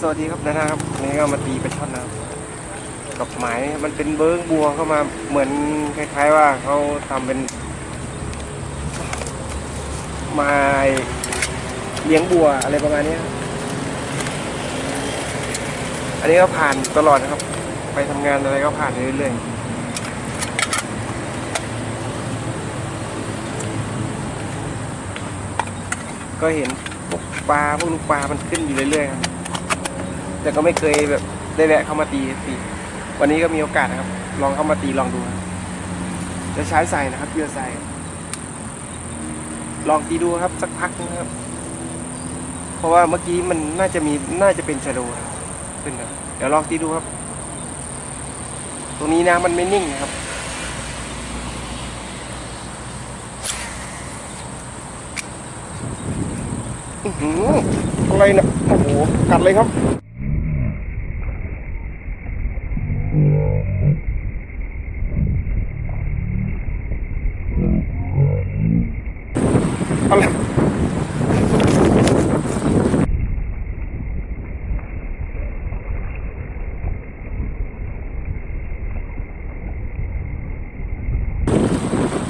สวัสดีครับนะครับนี่ก็มาตีปลาช่อนนะครับกับหมายมันเป็นเบิ้งบัวเข้ามาเหมือนคล้ายๆว่าเขาทำเป็นไมาเลี้ยงบัวอะไรประมาณนี้อันนี้ก็ผ่านตลอดนะครับ ไปทำงานอะไรก็ผ่านเรื่อยๆก็เห็นพวกปลาพวกลูกปลามันขึ้นอยู่เรื่อยๆครับ แต่ก็ไม่เคยแบบได้แวะเข้ามาตีตีวันนี้ก็มีโอกาสนะครับ ลองเข้ามาตีลองดูครับจะใช้ใส่นะครับเหยื่อใส่ลองตีดูครับ สักพักนึงครับ เพราะว่าเมื่อกี้มันน่าจะมีน่าจะเป็นชะโดครับขึ้นครับเดี๋ยวลองตีดูครับ ตรงนี้น้ำมันไม่นิ่งนะครับอื้ออะไรเนี่ยโอ้โหกัดเลยครับ อะไร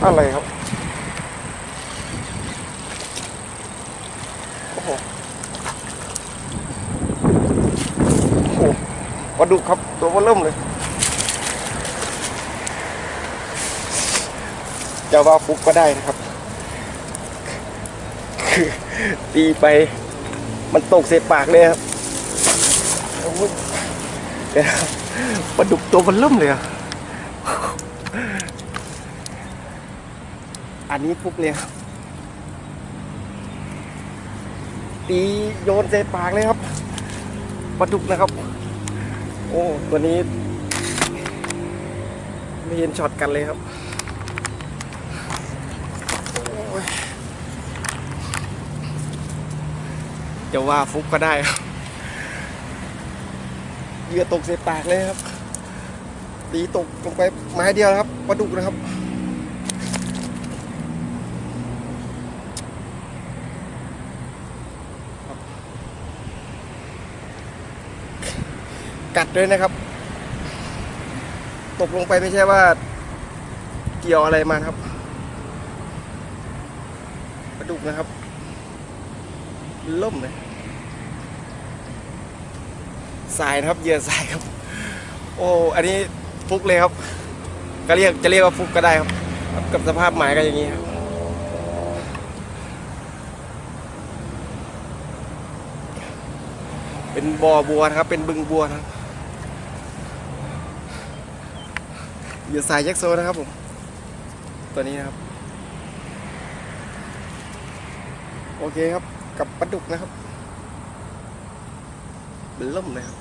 อะไรครับ โอ้โห โอ้โหปลาดุกครับ ตัวมันเริ่มเลย จะว่าฟุกก็ได้นะครับ คือตีไป มันตกเศษปากเลยครับโอ้ยเดี๋ยวนะครับปลาดุกตัวมันเริ่มเลยอะอันนี้ฟุกเลยครับตีโยนเศษปากเลยครับปลาดุกนะครับ โอ้ตัวนี้ไม่เห็นช็อตกันเลยครับโอ้ย จะว่าฟุกก็ได้ครับเหยื่อตกเศษปากเลยครับตีตกลงไปไม้เดียวครับปลาดุกนะครับกัดด้วยนะครับ ตกลงไปไม่ใช่ว่า เกี่ยวอะไรมาครับปลาดุกนะครับ ล่มเลยสายนะครับเหยื่อสายครับ โอ้อันนี้ฟุกเลยครับ ก็เรียกจะเรียกว่าฟุกก็ได้ครับ กับสภาพหมายก็อย่างนี้ครับเป็นบ่อบัวนะครับ เป็นบึงบัวนะครับเหยื่อสายแจ็คโซนะครับผมตัวนี้นะครับ โอเคครับ กับปลาดุกนะครับเป็นล่มเลยครับ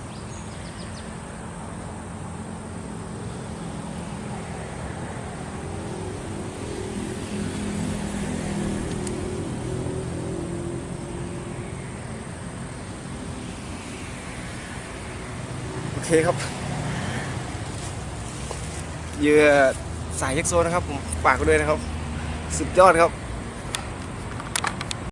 โอเคครับเหยื่อสายเย็กโซนะครับ ผมฝากด้วยนะครับ สุดยอดครับ